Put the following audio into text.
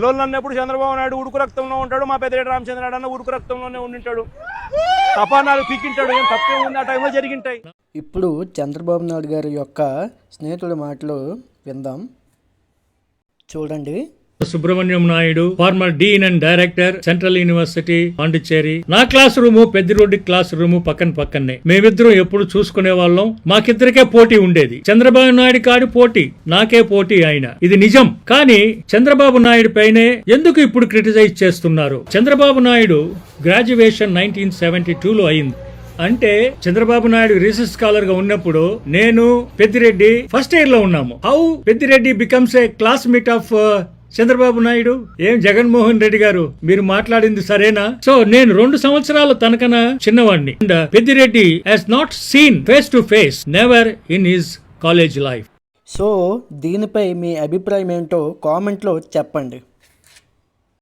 పిల్లోళ్ళు అన్నప్పుడు చంద్రబాబు నాయుడు ఉడుకు రక్తంలో ఉంటాడు మా పెద్దిరెడ్డి రామచంద్రనాయుడు అన్న ఉడుకు రక్తంలోనే ఉండింటాడు. తపానాలు పీకింటాడు ఏం తప్పే ఉంది ఆ టైంలో జరిగింటాయి. ఇప్పుడు చంద్రబాబు నాయుడు గారి యొక్క స్నేహితుడి మాటలు విందాం. చూడండి. Subrahmanyam Naidu former dean and director central university Pondicherry. నా classroom Peddireddy classroom పక్కన పక్కనే. మేమిద్దరం ఎప్పుడు చూసుకునే వాళ్ళం. మాకిద్దరికే పోటీ ఉండేది. చంద్రబాబు నాయుడు కాడి పోటీ. నాకే పోటీ ఆయన ఇది నిజం. కానీ చంద్రబాబు నాయుడు పైనే ఎందుకు ఇప్పుడు క్రిటిసైజ్ చేస్తున్నారు? Chandrababu Naidu graduation nineteen seventy లో అయింది. అంటే చంద్రబాబు నాయుడు రీసెర్చ్ స్కాలర్గా ఉన్నప్పుడు నేను పెద్దిరెడ్డి ఫస్ట్ ఇయర్లో ఉన్నాము. How Peddireddy becomes a classmate of Chandrababu Naidu ఏం జగన్మోహన్ రెడ్డి గారు మీరు మాట్లాడింది సరేనా? సో నేను రెండు సంవత్సరాల తనకన్నా చిన్నవాడిని and Peddireddy has not seen face to face never in his college life so దీనిపై మీ అభిప్రాయం ఏంటో కామెంట్లో చెప్పండి.